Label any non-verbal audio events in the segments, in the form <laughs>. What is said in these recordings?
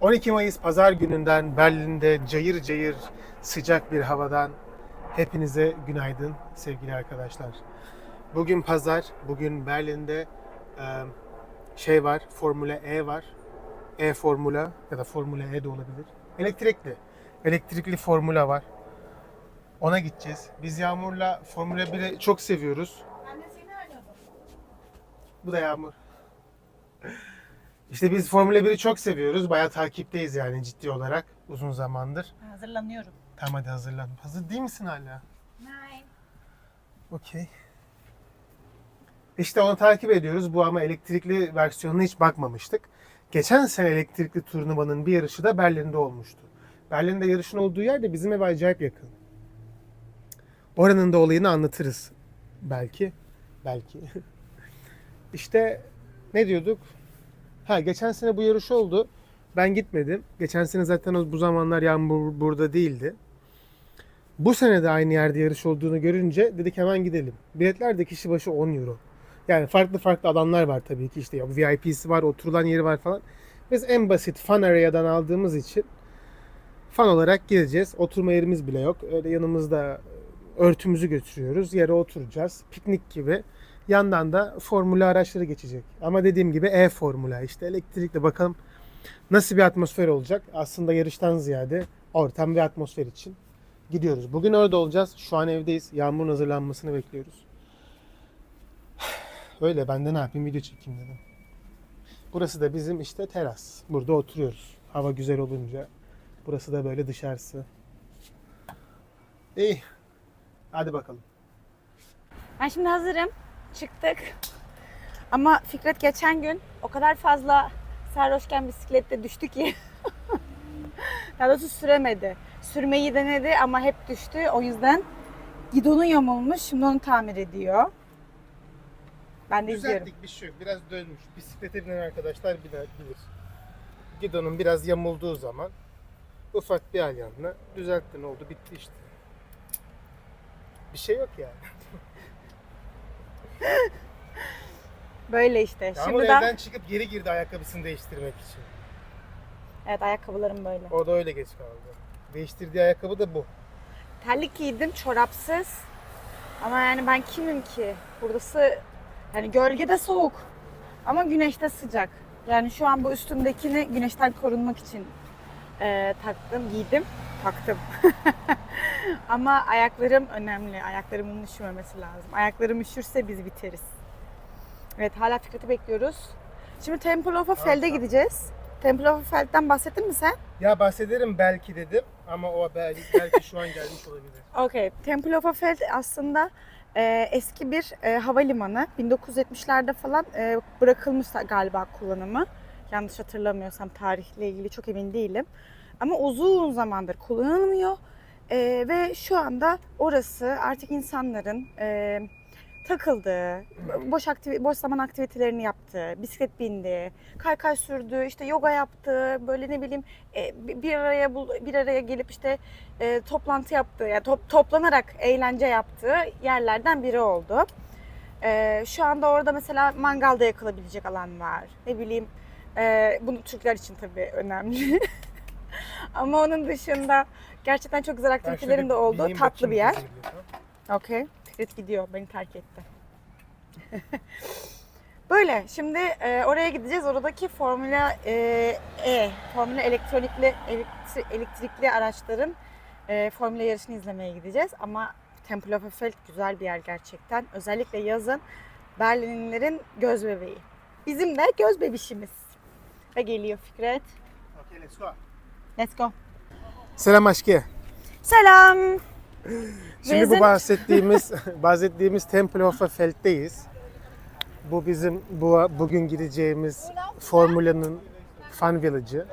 12 Mayıs pazar gününden Berlin'de cayır cayır sıcak bir havadan hepinize günaydın sevgili arkadaşlar. Bugün pazar, bugün Berlin'de şey var, Formula E var. E Formula ya da Formula E de olabilir. Elektrikli. Elektrikli Formula var. Ona gideceğiz. Biz Yağmur'la Formula 1'i çok seviyoruz. Bu da Yağmur. İşte biz Formula 1'i çok seviyoruz. Bayağı takipteyiz yani ciddi olarak uzun zamandır. Hazırlanıyorum. Tamam hadi hazırlan. Hazır değil misin hala? Nein. Okey. İşte onu takip ediyoruz. Bu ama elektrikli versiyonuna hiç bakmamıştık. Geçen sene elektrikli turnuvanın bir yarışı da Berlin'de olmuştu. Berlin'de yarışın olduğu yer de bizim eve acayip yakın. Oranın da olayını anlatırız. Belki. Belki. <laughs> işte ne diyorduk? Ha geçen sene bu yarış oldu. Ben gitmedim. Geçen sene zaten bu zamanlar Yağmur burada değildi. Bu sene de aynı yerde yarış olduğunu görünce dedik hemen gidelim. Biletler de kişi başı 10 euro. Yani farklı farklı alanlar var tabii ki işte ya VIP'si var, oturulan yeri var falan. Biz en basit fan area'dan aldığımız için fan olarak gideceğiz. Oturma yerimiz bile yok. Öyle yanımızda örtümüzü götürüyoruz. Yere oturacağız. Piknik gibi. Yandan da formula araçları geçecek. Ama dediğim gibi E formula işte elektrikli bakalım nasıl bir atmosfer olacak. Aslında yarıştan ziyade ortam ve atmosfer için gidiyoruz. Bugün orada olacağız. Şu an evdeyiz. Yağmurun hazırlanmasını bekliyoruz. <sighs> Öyle ben de ne yapayım video çekeyim dedim. Burası da bizim işte teras. Burada oturuyoruz. Hava güzel olunca. Burası da böyle dışarısı. İyi. Hadi bakalım. Ben şimdi hazırım. Çıktık. Ama Fikret geçen gün o kadar fazla sarhoşken bisiklette düştü ki. <laughs> Daha doğrusu süremedi. Sürmeyi denedi ama hep düştü. O yüzden gidonu yamulmuş. Şimdi onu tamir ediyor. Ben de izliyorum. Düzelttik bir şey yok. Biraz dönmüş. Bisiklete binen arkadaşlar bilir. Gidonun biraz yamulduğu zaman ufak bir alyanla düzelttin oldu bitti işte. Bir şey yok yani. Böyle işte. Yağmur Şimdi evden de çıkıp geri girdi ayakkabısını değiştirmek için. evet ayakkabılarım böyle. O da öyle geç kaldı. Değiştirdiği ayakkabı da bu. Terlik giydim, çorapsız. Ama yani ben kimim ki? Burası yani gölgede soğuk ama güneşte sıcak. Yani şu an bu üstümdekini güneşten korunmak için e, taktım, giydim, taktım. <laughs> ama ayaklarım önemli. Ayaklarımın üşümemesi lazım. Ayaklarım üşürse biz biteriz. Evet hala Fikret'i bekliyoruz. Şimdi Temple of Fel'de Tamam. gideceğiz. Temple of Fel'den bahsettin mi sen? Ya bahsederim belki dedim ama o belki, belki şu an gelmiş olabilir. <laughs> Okay. Temple of Feld aslında e, eski bir e, havalimanı. 1970'lerde falan e, bırakılmış galiba kullanımı. Yanlış hatırlamıyorsam tarihle ilgili çok emin değilim. Ama uzun zamandır kullanılmıyor. E, ve şu anda orası artık insanların e, takıldığı, boş aktivi, boş zaman aktivitelerini yaptığı, bisiklet bindi, kaykay sürdü, işte yoga yaptı, böyle ne bileyim e, bir araya bir araya gelip işte e, toplantı yaptığı, yani top, toplanarak eğlence yaptığı yerlerden biri oldu. E, şu anda orada mesela mangalda yakılabilecek alan var. Ne bileyim, e, bunu Türkler için tabii önemli. <laughs> Ama onun dışında gerçekten çok güzel şöyle de bineyim tatlı bir yer. Okey. Fikret gidiyor. Beni terk etti. <laughs> Böyle. Şimdi e, oraya gideceğiz. Oradaki Formula e, E, Formula elektronikli elektri- elektrikli araçların e, Formula yarışını izlemeye gideceğiz. Ama Temple of Eiffel güzel bir yer gerçekten. Özellikle yazın Berlinlilerin göz bebeği. Bizim de göz bebişimiz. Ve geliyor Fikret. Okay, let's go. Let's go. Selam aşkı. Selam. Şimdi Bizim- bu bahsettiğimiz <laughs> <laughs> bahsettiğimiz Temple of Feld'deyiz. Bu bizim bu bugün gideceğimiz Formula'nın Fan Village'ı.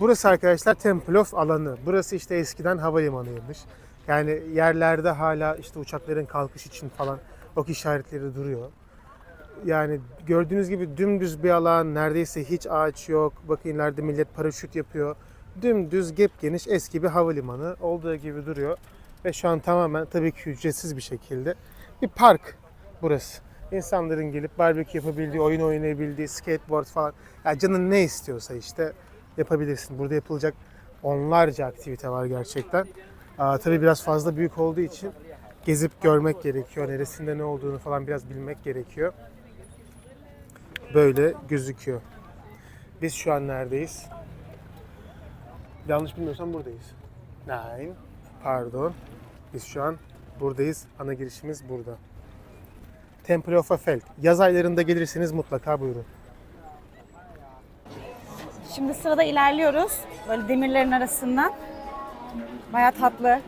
Burası arkadaşlar Temple of alanı. Burası işte eskiden havalimanıymış. Yani yerlerde hala işte uçakların kalkış için falan ok işaretleri duruyor. Yani gördüğünüz gibi dümdüz bir alan, neredeyse hiç ağaç yok. Bakın ileride millet paraşüt yapıyor. Dümdüz, gep geniş eski bir havalimanı olduğu gibi duruyor. Ve şu an tamamen tabii ki ücretsiz bir şekilde bir park burası. İnsanların gelip barbekü yapabildiği, oyun oynayabildiği, skateboard falan. Ya canın ne istiyorsa işte yapabilirsin. Burada yapılacak onlarca aktivite var gerçekten. Aa, tabii biraz fazla büyük olduğu için gezip görmek gerekiyor. Neresinde ne olduğunu falan biraz bilmek gerekiyor. Böyle gözüküyor. Biz şu an neredeyiz? Yanlış bilmiyorsam buradayız. Nein. Pardon. Biz şu an buradayız. Ana girişimiz burada. Temple of Feld. Yaz aylarında gelirseniz mutlaka buyurun. Şimdi sırada ilerliyoruz. Böyle demirlerin arasından. Baya tatlı.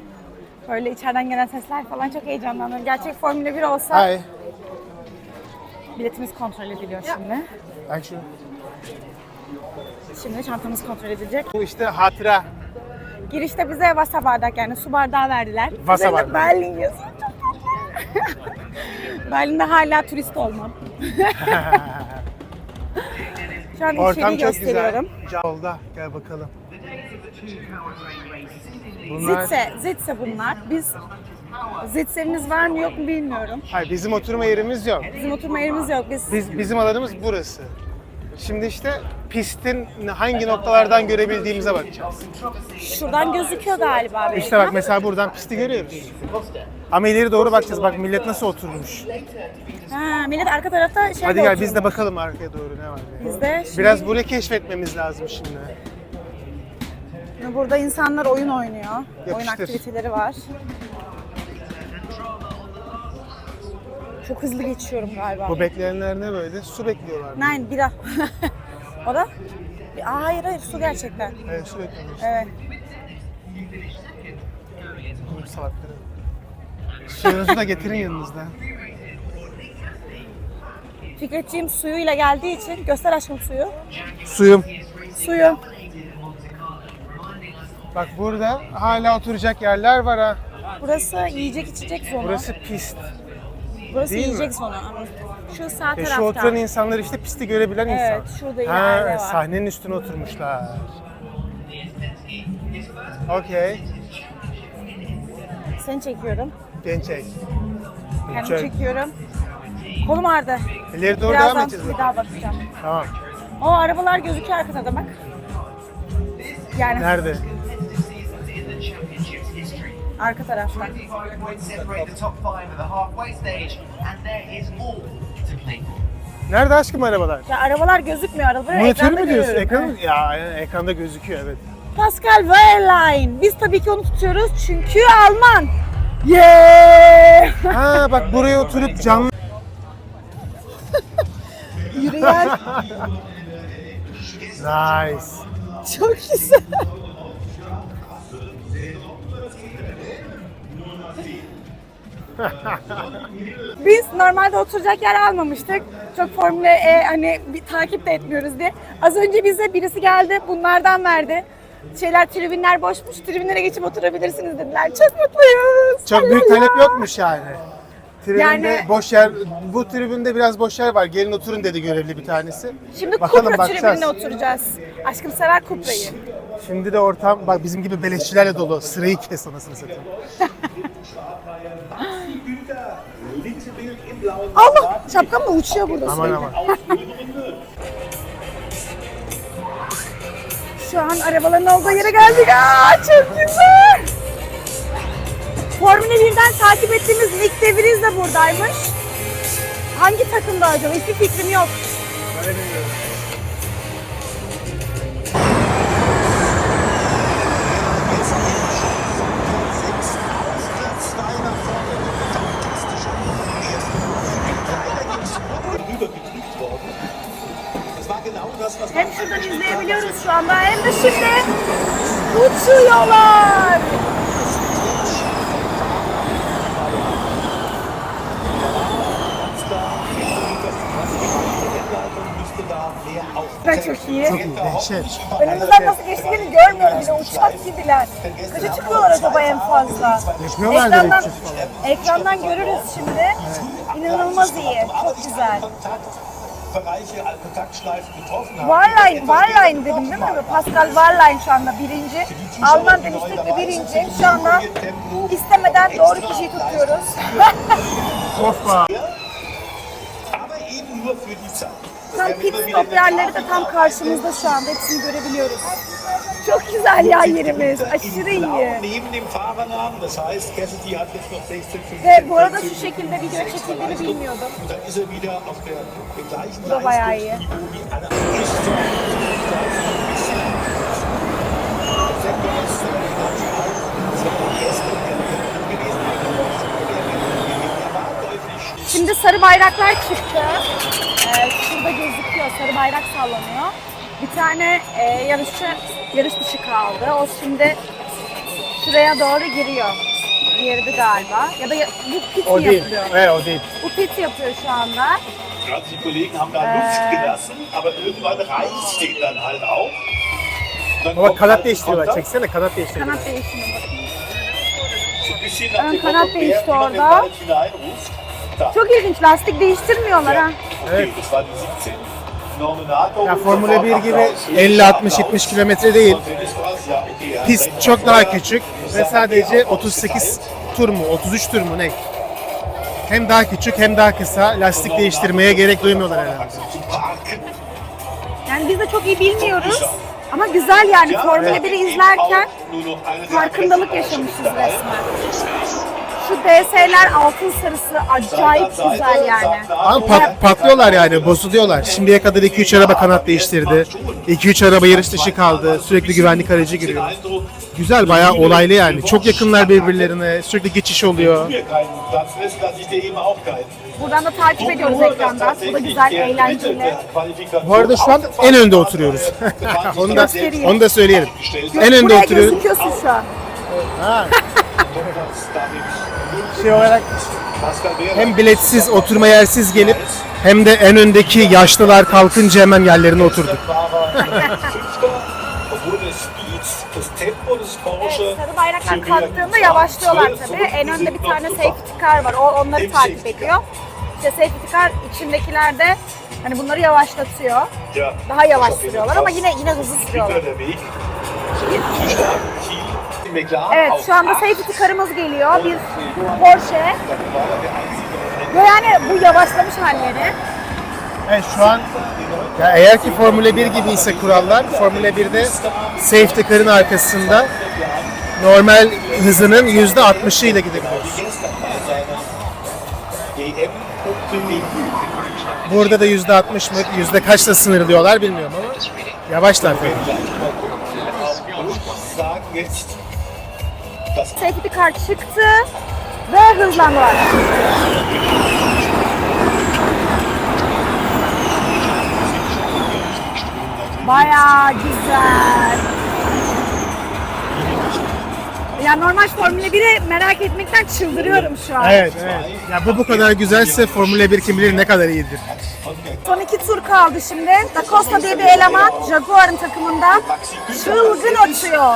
Böyle içeriden gelen sesler falan çok heyecanlandım. Gerçek Formula 1 olsa Hi. Biletimiz kontrol ediliyor şimdi. Action. Şimdi çantamız kontrol edilecek. Bu işte hatıra. Girişte bize Vasa bardak yani su bardağı verdiler. Vasa Üzerinde bardağı. Berlin yazıyor. Çok <laughs> tatlı. Berlin'de hala turist olmam. Şu an Ortam içeriği çok güzel. gösteriyorum. Yolda. Gel bakalım. Bunlar... Zitse, Zitse bunlar. Biz Zitse'miz var mı yok mu bilmiyorum. Hayır bizim oturma yerimiz yok. Bizim oturma yerimiz yok. Biz Biz bizim alanımız burası. Şimdi işte pistin hangi noktalardan görebildiğimize bakacağız. şuradan gözüküyor galiba. belki. İşte bak mesela buradan pisti görüyoruz. Ama ileri doğru bakacağız. Bak millet nasıl oturmuş. Ha, millet arka tarafta şey Hadi gel biz de bakalım arkaya doğru ne var. diye. Biz de şimdi Biraz burayı keşfetmemiz lazım şimdi. burada insanlar oyun oynuyor. Oyun Yapıştır. aktiviteleri var. Çok hızlı geçiyorum galiba. Bu bekleyenler ne böyle? Su bekliyorlar. Nein, bira. o da? Aa, hayır hayır su gerçekten. Evet su bekliyorlar. Evet. Bu salakları. Suyunuzu da getirin yanınızda. Fikretciğim suyuyla geldiği için göster aşkım suyu. Suyum. Suyu. Bak burada hala oturacak yerler var ha. Burası yiyecek içecek zonu. Burası pist. Burası değil mi? yiyecek zonu. Şu sağ E tarafta. şu oturan insanlar işte pisti görebilen Evet, insan. şurada ileride var. Sahnenin üstüne oturmuşlar. Okey. Seni çekiyorum. Gençek. Kendimi Çek. çekiyorum. Kolum ağrıdı. İleri doğru devam Birazdan edeceğiz. bir daha bakacağım. Tamam. O arabalar gözüküyor arkada da bak. Yani Nerede? Play for. Nerede aşkım arabalar? Ya arabalar gözükmüyor. Arabaları Monitör ekranda mü diyorsun? görüyorum. Ekran Ya aynen, ekranda gözüküyor evet. Pascal Wehrlein. Biz tabii ki onu tutuyoruz çünkü Alman. Yeah! <laughs> Ha bak buraya oturup canlı Yürüyen Nice. çok güzel. <laughs> Biz normalde oturacak yer almamıştık. Çok Formula E hani bir takip de etmiyoruz diye. Az önce bize birisi geldi, bunlardan verdi. Şeyler, tribünler boşmuş, tribünlere geçip oturabilirsiniz dediler. Çok mutluyuz. Çok büyük talep yokmuş yani. Tribünde Yani- boş yer, bu tribünde biraz boş yer var. Gelin oturun dedi görevli bir tanesi. Şimdi bakacağız. tribününe oturacağız. Aşkım sever Cupra'yı. Şimdi de ortam bak bizim gibi beleşçilerle dolu. Sırayı kes anasını satayım. <laughs> Allah! Şapkam da uçuyor burada Aman sürekli. aman. Şu an arabaların olduğu yere geldik. Aa, çok güzel. Formula 1'den takip ettiğimiz Nick De de buradaymış. Hangi takımda acaba? Hiçbir fikrim yok. Hem şuradan izleyebiliyoruz şu anda hem de şimdi uçuyorlar. Çok iyi. Çok iyi, dehşet. Önümüzden nasıl geçtiğini görmüyorum bile uçak gibiler. Kaça çıkıyorlar acaba en fazla? Yapıyorlardır Ekrandan, 300 falan. ekrandan görürüz şimdi. İnanılmaz iyi. Çok güzel. Warline, Warline dedim değil mi? Pascal Warline şu anda birinci. Alman demiştik ve birinci. Şu anda istemeden doğru kişiyi tutuyoruz. <laughs> Hoppa. Tam pit stop yerleri de tam karşımızda şu anda. Hepsini görebiliyoruz. Çok güzel ya yerimiz. Aşırı iyi. Neben dem Fahrerladen, das heißt, Cassidy hat jetzt noch 16, 15, Ve bu arada şu 20 şekilde video çekildiğini bilmiyordum. Er Bu da bayağı iyi. Şimdi sarı bayraklar çıktı. Ee, şurada gözüküyor. Sarı bayrak sallanıyor. Bir tane e, yarışçı yarış dışı kaldı. O şimdi şuraya doğru giriyor. Girdi galiba. Ya da ya- bu pit O mi değil. yapıyor? Evet o değil. Bu pit yapıyor şu anda. Gerade die Kollegen haben da Luft gelassen, aber irgendwann reißt den dann halt auch. Dann Baba kommt kanat halt- değiştiriyorlar. dann Çeksene kanat değiştiriyorlar. Kanat değişimi bakın. ein bisschen nach Ön dem kanat Motto, değişti immer den orada. Ball hineinruft, da. Çok ilginç. Lastik değiştirmiyorlar ha. Evet. das war die 17. Nominato Ya Formula sofort 1 gibi Applaus. 50 60 70 kilometre değil. Pist çok daha küçük ve sadece 38 tur mu 33 tur mu ne? Hem daha küçük hem daha kısa lastik değiştirmeye gerek duymuyorlar herhalde. Yani biz de çok iyi bilmiyoruz. Ama güzel yani Formula ja, 1'i eben izlerken farkındalık yaşamışız resmen. Şu DS'ler altın sarısı acayip güzel yani. Ama pat- patlıyorlar yani bozuluyorlar. Şimdiye kadar 2-3 araba kanat değiştirdi. 2-3 araba yarış dışı kaldı. Sürekli güvenlik aracı giriyor. Güzel bayağı olaylı yani. Çok yakınlar birbirlerine. Sürekli geçiş oluyor. Buradan da takip ediyoruz ekranda. Bu da güzel, eğlenceli. Bu arada şu an en önde oturuyoruz. <laughs> onu da onu da söyleyelim. En önde Buraya oturuyoruz. gözüküyorsun şu an. <laughs> Şey olarak hem biletsiz oturma yersiz gelip hem de en öndeki yaşlılar kalkınca hemen yerlerine oturduk. Evet, sarı bayraklar kalktığında yavaşlıyorlar 12 tabii. En önde bir tane safety car var. O onları takip ediyor. İşte safety car içindekiler de hani bunları yavaşlatıyor. Daha yavaş sürüyorlar ama yine yine hızlı sürüyorlar. Evet şu anda safety car'ımız geliyor. Bir Porsche. Ve yani bu yavaşlamış halleri. Evet şu an ya eğer ki Formula 1 gibi ise kurallar Formula 1'de safety car'ın arkasında normal hızının %60'ı ile gidebiliyoruz. Burada da %60 mı, yüzde kaçla sınırlıyorlar bilmiyorum ama yavaşlar tabii. Safety car çıktı ve hızlandılar. Bayağı güzel. Ya normal Formula 1'i merak etmekten çıldırıyorum şu an. Evet, evet. Ya bu bu kadar güzelse Formula 1 kim bilir ne kadar iyidir. Son iki tur kaldı şimdi. Da Costa diye bir eleman Jaguar'ın takımında çılgın atıyor.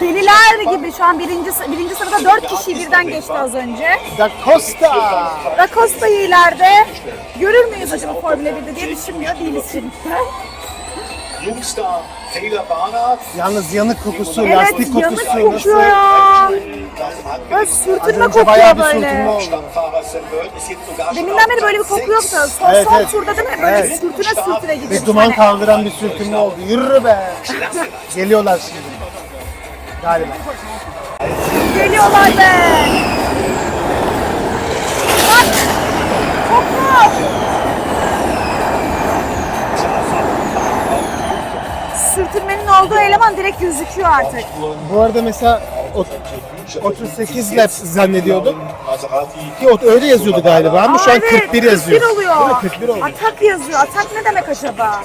Deliler gibi şu an birinci, birinci sırada dört kişi birden geçti az önce. Da Costa! Da Costa'yı ileride görür müyüz acaba Formula 1'de diye düşünmüyor değiliz şimdi. Yalnız yanık kokusu, Evet lastik yanık kokusu kokuyor ya. Böyle sürtünme kokuyor böyle. Deminden beri böyle bir koku yoktu. Son, Evet, son evet. turda değil mi? Böyle Evet. sürtüne sürtüne gidiyor. Ve duman kaldıran bir sürtünme oldu. Yürü be! Geliyorlar şimdi. Galiba. Geliyorlar be. Bak. Koku. Sürtünmenin olduğu eleman direkt gözüküyor artık. Bu arada mesela ot- 38 lap zannediyordum. Ki o- öyle yazıyordu galiba ama şu an Aa, evet, 41 yazıyor. 41 oluyor. Değil mi? 41 oldu. Atak yazıyor. Atak ne demek acaba?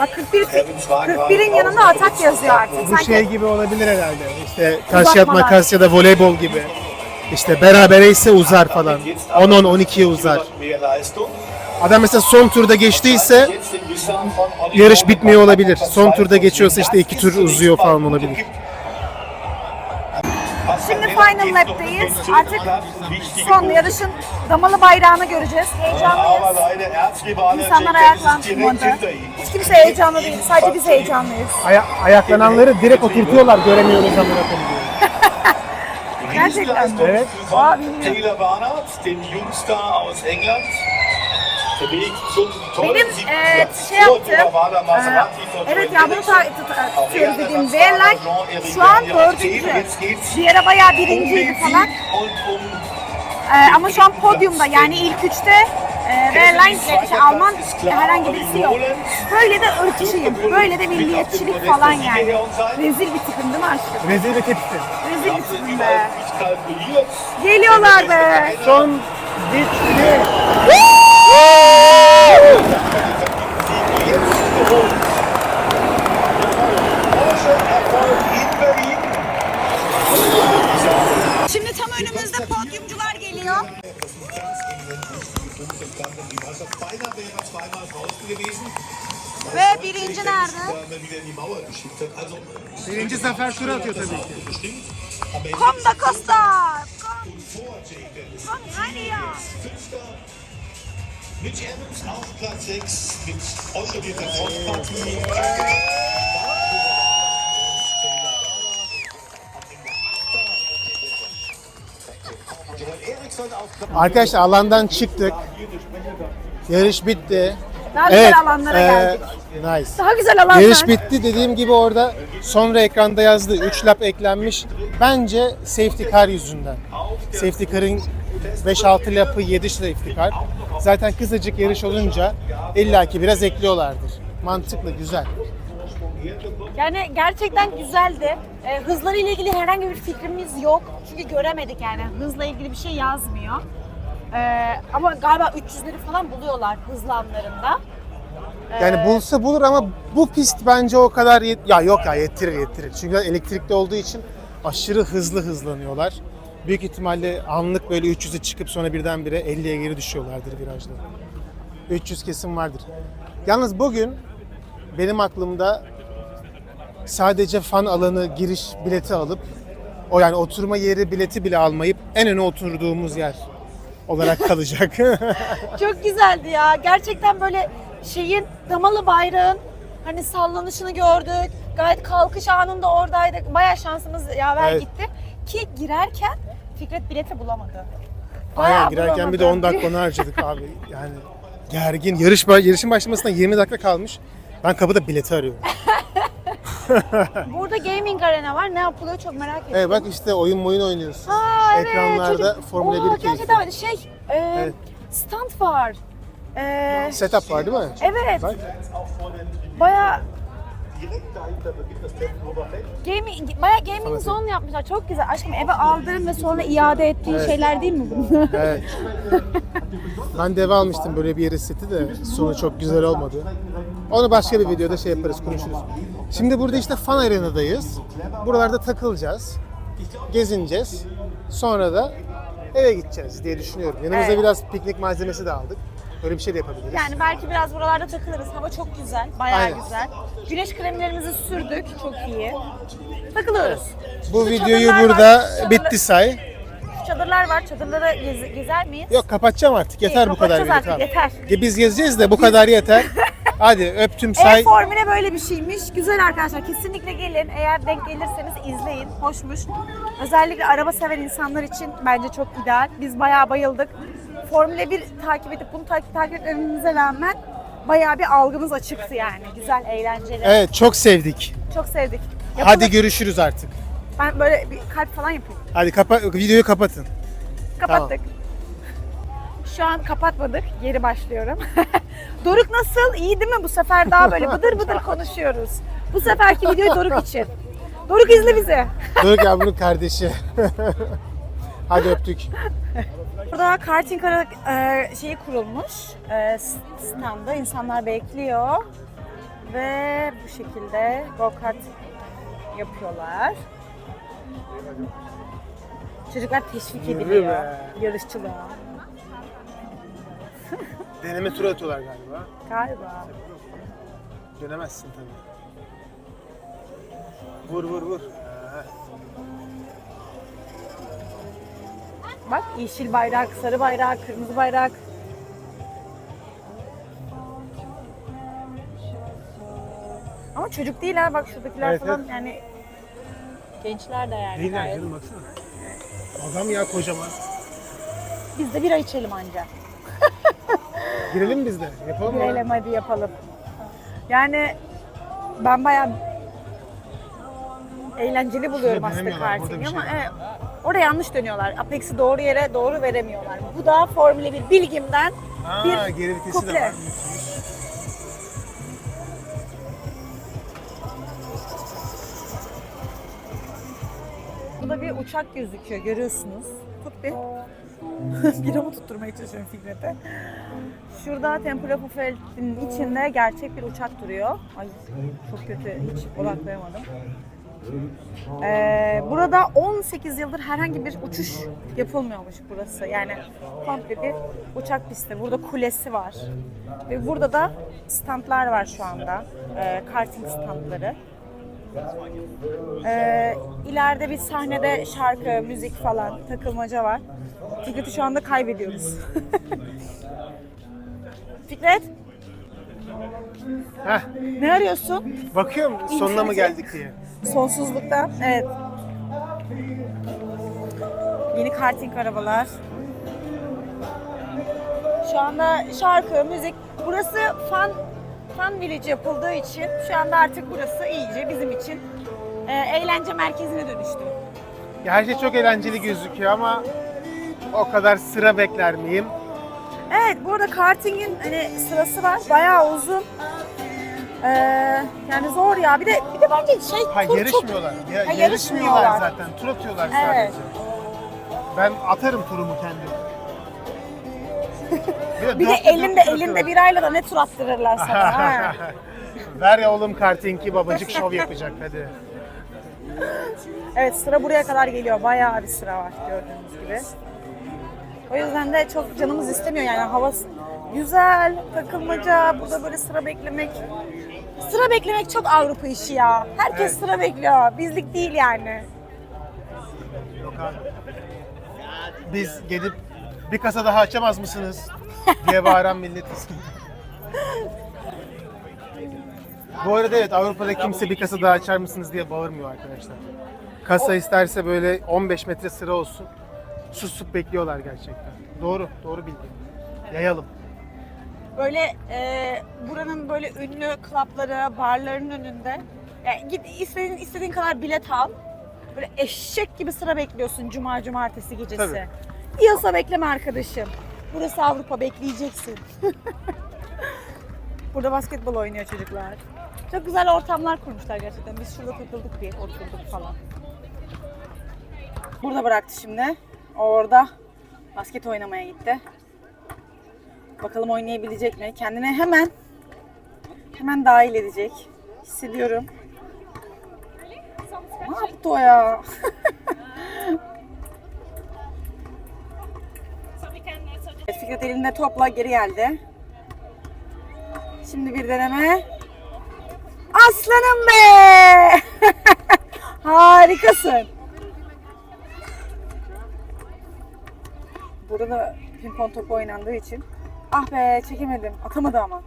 Bak 41 41'in yanında atak yazıyor artık. Bu Sanki şey gibi olabilir herhalde. İşte taş Uzatmalar. makas ya da voleybol gibi. İşte berabere ise uzar falan. 10-10 12'ye uzar. Adam mesela son turda geçtiyse yarış bitmiyor olabilir. Son turda geçiyorsa işte iki tur uzuyor falan olabilir. Şimdi final lap'teyiz. Artık son yarışın damalı bayrağını göreceğiz. Heyecanlıyız. İnsanlar ayaklanmadı. Hiç kimse heyecanlı değil. Sadece biz heyecanlıyız. Aya- ayaklananları direkt oturtuyorlar göremiyoruz amına koyayım. Gerçekten mi? Evet. Aa, bilmiyorum. Taylor Barnard, dem Jungstar aus England. Benim e, şey yaptım. E, evet ya bunu tutuyoruz dediğim Jean-Eric şu an dördüncü. Bir ara bayağı birinciydi falan. E, ama şu an podyumda yani ilk üçte e, Wehrlein şey, Alman herhangi birisi yok. Böyle de ırkçıyım. Böyle de milliyetçilik falan yani. Rezil bir tipim değil mi aşkım? Rezil bir tepsi. Rezil bir tipim be. Geliyorlar be. Son bitti. Şimdi tam önümüzde podyumcular geliyor. Ve birinci nerede? Birinci sefer tura atıyor tabii ki. bestimmt. Am Ende Kom da Costa. Kom. vor Jake Kom Mitch Evans auf Platz 6 mit Eriksson auf Platz Arkadaşlar alandan çıktık. Yarış bitti. Daha güzel alanlara eee, geldik. Nice. Daha güzel alanlar. Yarış bitti dediğim gibi orada sonra ekranda yazdı 3 lap eklenmiş. Bence safety car yüzünden. Safety car'ın 5-6 lapı 7 safety car. Zaten kısacık yarış olunca illaki biraz ekliyorlardır. Mantıklı, güzel. Yani gerçekten güzeldi. Ee, hızları ile ilgili herhangi bir fikrimiz yok. Çünkü göremedik yani. Hızla ilgili bir şey yazmıyor. Ee, ama galiba 300'leri falan buluyorlar hızlı anlarında. Yani bulsa bulur ama bu pist bence o kadar yet- ya yok ya yettirir yettirir. Çünkü elektrikli olduğu için aşırı hızlı hızlanıyorlar. Büyük ihtimalle anlık böyle 300'e çıkıp sonra birdenbire 50'ye geri düşüyorlardır virajda. 300 kesim vardır. Yalnız bugün benim aklımda sadece fan alanı giriş bileti alıp o yani oturma yeri bileti bile almayıp en öne oturduğumuz yer olarak kalacak. <laughs> Çok güzeldi ya. Gerçekten böyle şeyin damalı bayrağın hani sallanışını gördük. Gayet kalkış anında oradaydık. Bayağı şansımız yaver Evet. gitti. Ki girerken Fikret bileti bulamadı. Aynen Bayağı girerken bir de bulamadı. 10 dakika onu harcadık abi. Yani gergin. Yarış yarışın başlamasına 20 dakika kalmış. Ben kapıda bileti arıyorum. <laughs> Burada gaming arena var. Ne yapılıyor çok merak ettim. Evet bak işte oyun oyun oynuyorsun. Aa, evet, Ekranlarda çocuk- Formula Oo, 1 keyfi. Gerçekten öyle. şey e, Evet. stand var. E, Setup var değil mi? evet. Bak. Baya direkt das Tempelhofer Feld. gaming, baya gaming zone yapmışlar. Çok güzel. Aşkım eve aldığın ve sonra iade ettiğin şeyler değil mi bunlar? Evet. ben de eve almıştım böyle bir yeri seti de sonu çok güzel olmadı. Onu başka bir videoda şey yaparız, konuşuruz. Şimdi burada işte fan arenadayız. Buralarda takılacağız. Gezineceğiz. Sonra da eve gideceğiz diye düşünüyorum. Yanımıza Evet. biraz piknik malzemesi de aldık. Böyle bir şey de yapabiliriz. Yani belki biraz buralarda takılırız. Hava çok güzel. Bayağı Aynen. güzel. Güneş kremlerimizi sürdük. Çok iyi. Takılıyoruz. Bu Şu videoyu çadırlar var, burada çadırlar- bitti say. Çadırlar var. Çadırlara gez- gezer miyiz? Yok kapatacağım artık. Yeter bu kadar. kapatacağız video, artık, tamam. yeter. E, Biz gezeceğiz de bu kadar yeter. <laughs> Hadi öptüm say. E-Formüle böyle bir şeymiş. Güzel arkadaşlar. Kesinlikle gelin. Eğer denk gelirseniz izleyin. Hoşmuş. Özellikle araba seven insanlar için bence çok ideal. Biz bayağı bayıldık. Formüle 1 takip edip bunu takip, takip etmemize rağmen bayağı bir algımız açıktı yani. Güzel, eğlenceli. Evet çok sevdik. Çok sevdik. Yapılır. Hadi görüşürüz artık. Ben böyle bir kalp falan yapayım. Hadi kapa videoyu kapatın. Kapattık. Şu an kapatmadık. Geri başlıyorum. <laughs> Doruk nasıl? İyi değil mi? Bu sefer daha böyle bıdır bıdır konuşuyoruz. Bu seferki videoyu Doruk için. Doruk izle bizi. Doruk ya bunun kardeşi. <laughs> Hadi öptük. Burada karting ara, e, şeyi kurulmuş. E, standa insanlar bekliyor. Ve bu şekilde go kart yapıyorlar. Çocuklar teşvik Yürü ediliyor be. yarışçılığa. <laughs> Deneme turu atıyorlar galiba. Galiba. Dönemezsin tabii. Vur vur vur. Bak yeşil bayrak, sarı bayrak, kırmızı bayrak. Ama çocuk değil ha bak şuradakiler Evet, falan evet. yani gençler de yani Değil gayet. canım baksana. Adam ya kocaman. Biz de bira içelim anca. <laughs> Girelim biz de. Yapalım mı? Girelim hadi yapalım. Yani ben bayağı eğlenceli buluyorum Şurada aslında dönemiyorlar, burada karting'i ama şey var. evet, orada yanlış dönüyorlar. Apex'i doğru yere doğru veremiyorlar. Bu da Formula 1 bilgimden Aa, bir geri vitesi de kuple. var. Burada bir uçak gözüküyor görüyorsunuz. Tut bir. <laughs> Biramı tutturmaya çalışıyorum Fikret'e. Şurada Temple of Felt'in içinde gerçek bir uçak duruyor. Ay çok kötü hiç odaklayamadım. Ee, burada 18 yıldır herhangi bir uçuş yapılmıyormuş burası. Yani komple bir uçak pisti. Burada kulesi var. Ve burada da standlar var şu anda. Ee, karting standları. Ee, ileride bir sahnede şarkı, müzik falan, takılmaca var. Fikret'i şu anda kaybediyoruz. <laughs> Fikret, Heh, ne arıyorsun? bakıyorum sonuna mı geldik diye. Sonsuzlukta, evet. Yeni karting arabalar. Şu anda şarkı, müzik. Burası fan fan village yapıldığı için şu anda artık burası iyice bizim için e, eğlence merkezine dönüştü. Ya her şey çok eğlenceli gözüküyor ama o kadar sıra bekler miyim? Evet, bu arada kartingin hani sırası var. Bayağı uzun. Ee, yani zor ya. Bir de bir de bence şey Ha tur çok- yarışmıyorlar. Ya, yarışmıyorlar yarışmıyorlar. zaten. Tur atıyorlar Evet. sadece. Ben atarım turumu kendim. Bir de <laughs> dört- dört elinde tur elinde atıyorlar. birayla da ne tur attırırlar sana. <laughs> ha. Ver ya oğlum kartinki babacık şov yapacak hadi. Evet sıra buraya kadar geliyor. Bayağı bir sıra var gördüğünüz gibi. O yüzden de çok canımız istemiyor yani havası güzel, takılmaca, burada böyle sıra beklemek. Sıra beklemek çok Avrupa işi ya. Herkes Evet. sıra bekliyor. Bizlik değil yani. Yok abi. Biz gelip bir kasa daha açamaz mısınız diye bağıran <laughs> milletiz. Bu arada evet Avrupa'da kimse bir kasa daha açar mısınız diye bağırmıyor arkadaşlar. Kasa isterse böyle 15 metre sıra olsun. Susup bekliyorlar gerçekten. Doğru, doğru bilgi. Yayalım. Böyle e, buranın böyle ünlü klapları, barların önünde yani git istediğin istediğin kadar bilet al. Böyle eşek gibi sıra bekliyorsun cuma cumartesi gecesi. Tabii. Yiyorsa bekleme arkadaşım. Burası Avrupa bekleyeceksin. <laughs> Burada basketbol oynuyor çocuklar. Çok güzel ortamlar kurmuşlar gerçekten. Biz şurada takıldık bir, oturduk falan. Burada bıraktı şimdi. Orada basket oynamaya gitti. Bakalım oynayabilecek mi? Kendine hemen hemen dahil edecek. Hissediyorum. Ne yaptı o ya? <laughs> Fikret elinde topla geri geldi. Şimdi bir deneme. Aslanım be! <laughs> Harikasın. Burada da pimpon topu oynandığı için. Ah be çekemedim. Atamadı ama.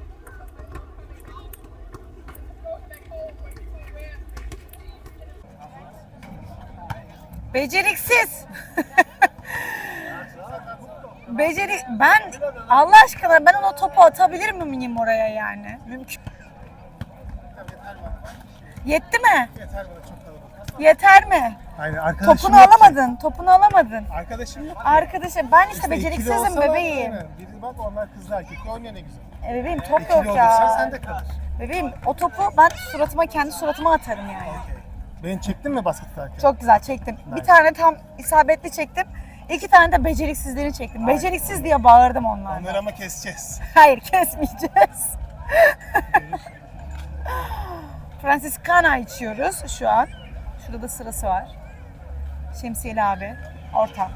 Beceriksiz. <laughs> Beceri ben Allah aşkına ben ona topu atabilir miyim oraya yani? Mümkün. Yetti mi? Yeter çok. Yeter mi? Aynen arkadaşım Topunu yok ki. alamadın. Topunu alamadın. Arkadaşım yok. Arkadaşım ben işte, İşte ikili beceriksizim olsalar bebeğim. aynen. Biri bak onlar kızlı erkekli oynuyor ne güzel. E bebeğim top İkili yok olursan ya. sen de kalır. Bebeğim o topu ben suratıma kendi suratıma atarım yani. Beni çektin mi basket atarken? Çok güzel çektim. Bir tane tam isabetli çektim. İki tane de beceriksizlerini çektim. Beceriksiz diye bağırdım onlarla. Onları ama keseceğiz. <laughs> Hayır kesmeyeceğiz. Franciscana içiyoruz şu an. Şurada da sırası var. Şemsiyeli abi. Orta.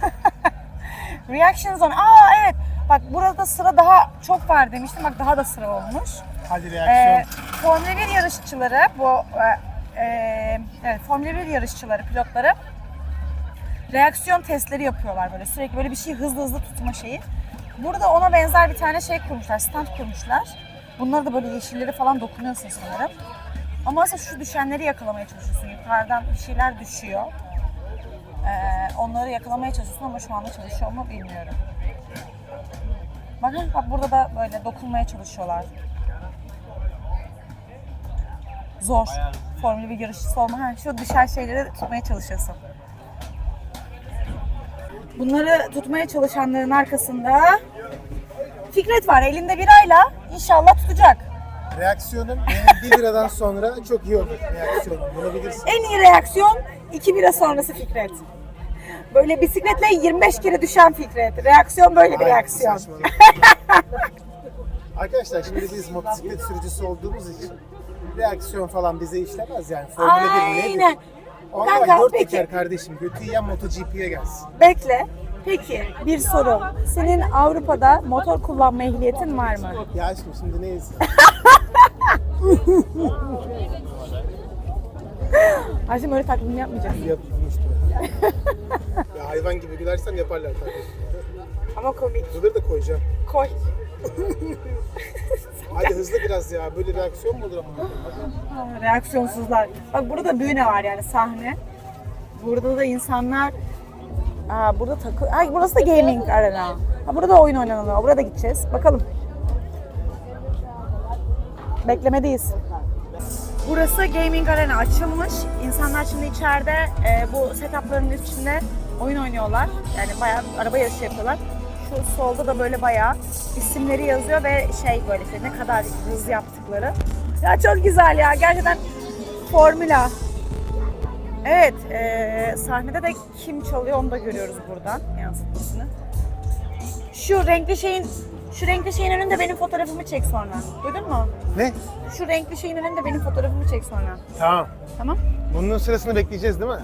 <laughs> Reaction zone. Aa evet. Bak burada sıra daha çok var demiştim. Bak daha da sıra olmuş. Hadi Ee, reaksiyon. Formula 1 yarışçıları bu e, e, evet, Formula 1 yarışçıları, pilotları reaksiyon testleri yapıyorlar böyle. Sürekli böyle bir şey hızlı hızlı tutma şeyi. Burada ona benzer bir tane şey kurmuşlar, stand kurmuşlar. Bunları da böyle yeşilleri falan dokunuyorsun sanırım. Ama aslında şu düşenleri yakalamaya çalışıyorsun. Yukarıdan bir şeyler düşüyor. Ee, onları yakalamaya çalışıyorsun ama şu anda çalışıyor mu bilmiyorum. Bakın bak burada da böyle dokunmaya çalışıyorlar. Zor. Formül bir yarışçısı olma. Ha, şu düşer şeyleri tutmaya çalışıyorsun. Bunları tutmaya çalışanların arkasında Fikret var elinde birayla inşallah tutacak. Reaksiyonum benim 1 liradan sonra çok iyi olur reaksiyonum. Bunu bilirsin. En iyi reaksiyon 2 bira sonrası Fikret. Böyle bisikletle 25 kere düşen Fikret. Reaksiyon böyle bir reaksiyon. Saçmalama. Arkadaşlar şimdi biz motosiklet sürücüsü olduğumuz için reaksiyon falan bize işlemez yani. Formula 1 Aynen. nedir? Onlar Kanka, dört peki. teker kardeşim. Götü yiyen MotoGP'ye gelsin. Bekle. Peki bir soru. Senin Avrupa'da motor kullanma ehliyetin var mı? Ya aşkım şimdi neyiz? <laughs> <laughs> Ayşem öyle taklidini yapmayacaksın. Yapayım işte. <laughs> ya hayvan gibi gülersem yaparlar kardeşim. Ama komik. Bunları da koyacağım. Koy. <laughs> Hadi hızlı biraz ya. Böyle reaksiyon mu olur ama? Ha, Reaksiyonsuzlar. Bak burada da büyüne var yani sahne. Burada da insanlar Aa, burada takı... Ay burası da gaming arena. Ha, burada da oyun oynanıyor. Burada gideceğiz. Bakalım. Beklemedeyiz. Burası gaming arena açılmış. İnsanlar şimdi içeride e, bu setupların içinde oyun oynuyorlar. Yani bayağı araba yarışı yapıyorlar. Şu solda da böyle bayağı isimleri yazıyor ve şey böyle işte ne kadar hız yaptıkları. Ya çok güzel ya gerçekten formüla. Evet, e, sahnede de kim çalıyor onu da görüyoruz buradan yansıtmasını. Şu renkli şeyin şu renkli şeyin önünde benim fotoğrafımı çek sonra. Duydun mu? Ne? Şu renkli şeyin önünde benim fotoğrafımı çek sonra. Tamam. Tamam? Bunun sırasını bekleyeceğiz değil mi?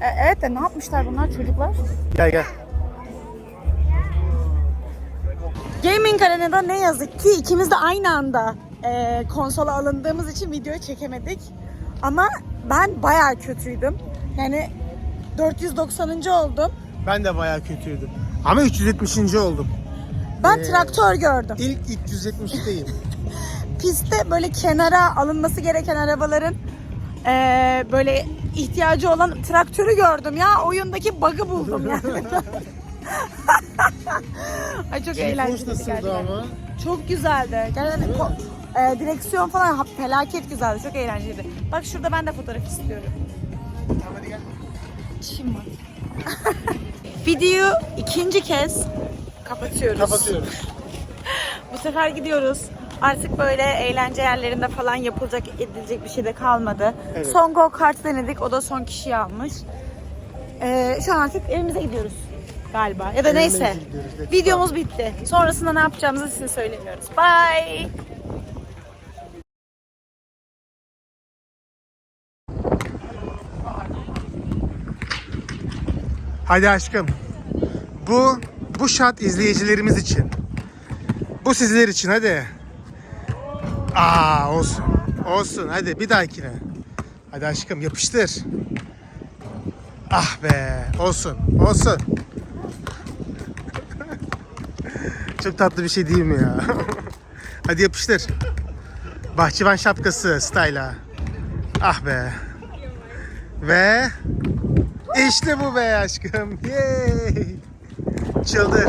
E, evet de ne yapmışlar bunlar çocuklar? Gel gel. Gaming arenada ne yazık ki ikimiz de aynı anda e, konsola alındığımız için videoyu çekemedik. Ama ben bayağı kötüydüm. Yani 490. oldum. Ben de bayağı kötüydüm. Ama 370. oldum. Ben traktör gördüm. İlk 370'teyim. <laughs> Pistte böyle kenara alınması gereken arabaların e, böyle ihtiyacı olan traktörü gördüm ya. Oyundaki bug'ı buldum yani. <laughs> Ay çok eğlenceli gerçekten. ama? Çok güzeldi. Gerçekten e, direksiyon falan ha- felaket güzeldi. Çok eğlenceliydi. Bak şurada ben de fotoğraf istiyorum. Hadi gel. Çim var. <laughs> Videoyu ikinci kez kapatıyoruz. Kapatıyoruz. <laughs> Bu sefer gidiyoruz. Artık böyle eğlence yerlerinde falan yapılacak, edilecek bir şey de kalmadı. Evet. Son go kart denedik. O da son kişiyi almış. Ee, şu an artık evimize gidiyoruz galiba. Ya da Evimize neyse. gidiyoruz, Videomuz bitti. Sonrasında ne yapacağımızı size söylemiyoruz. Bye. Hadi aşkım. Bu bu şat izleyicilerimiz için. Bu sizler için hadi. Aa olsun. Olsun hadi bir dahakine. Hadi aşkım yapıştır. Ah be olsun olsun. <laughs> Çok tatlı bir şey değil mi ya? <laughs> hadi yapıştır. Bahçıvan şapkası style'a. Ah be. Ve işte bu be aşkım. Yay. Çıldır.